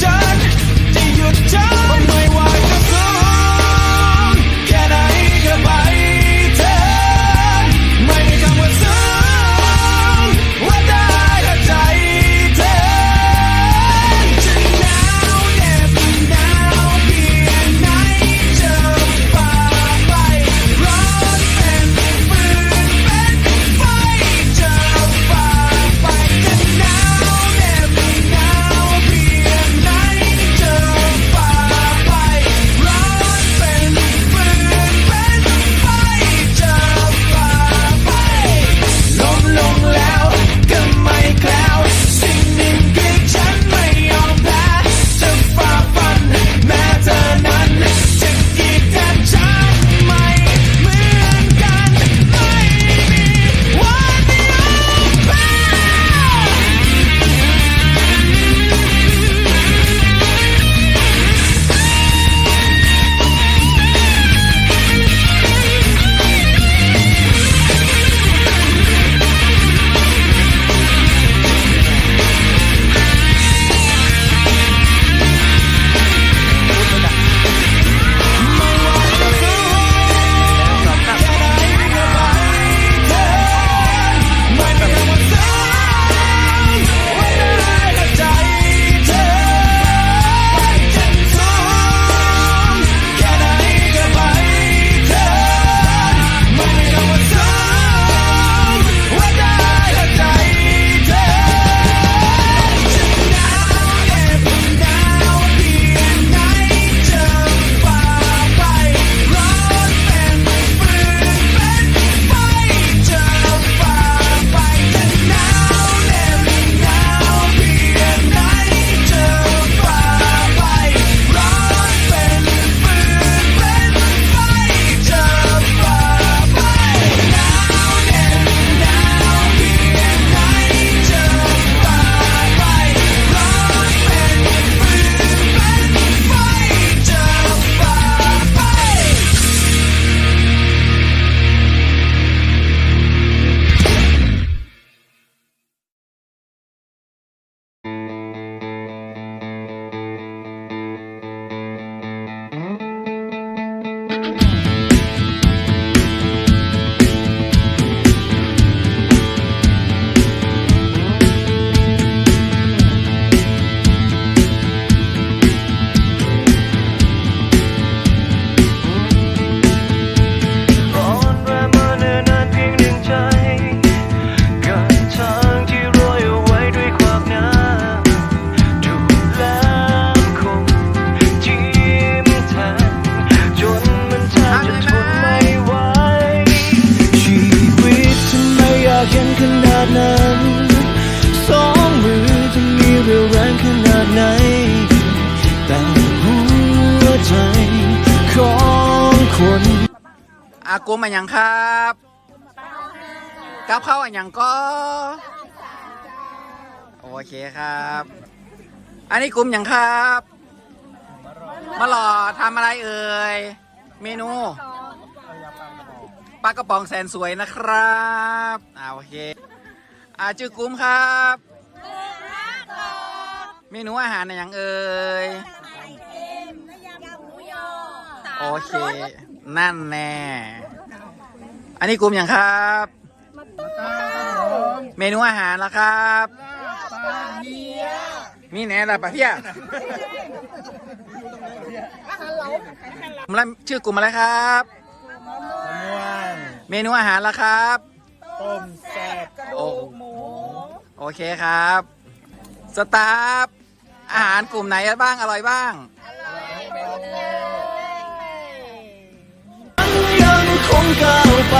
done? Do you done? ไหน แต่หัวใจของคนอากมอันยังครับกับข้าอันยังก็โอเคครับ อันนี้กลุ่มยังครับมาหล่อทำอะไรเอ่ย เมนูปลากระป๋องแสนสวยนะครับอ่าโอเค อ่าชื่อกุ้มครับ มนูอาหารอะไรอย่างเอ่ยโอเค นั่นแน่ อันนี้กลุ่มอย่างครับ เมนูอาหารแล้วครับมีแหน่ละปะเพียผมแล้วชื่อกลุ่มอะไรครับมะม่วงเมนูอาหารแล้วครับต้มแซ่บโอ้โอเคครับ สตาฟ อาหารกลุ่มไหนบ้างอร่อยบ้าง ยังคงก้าวไ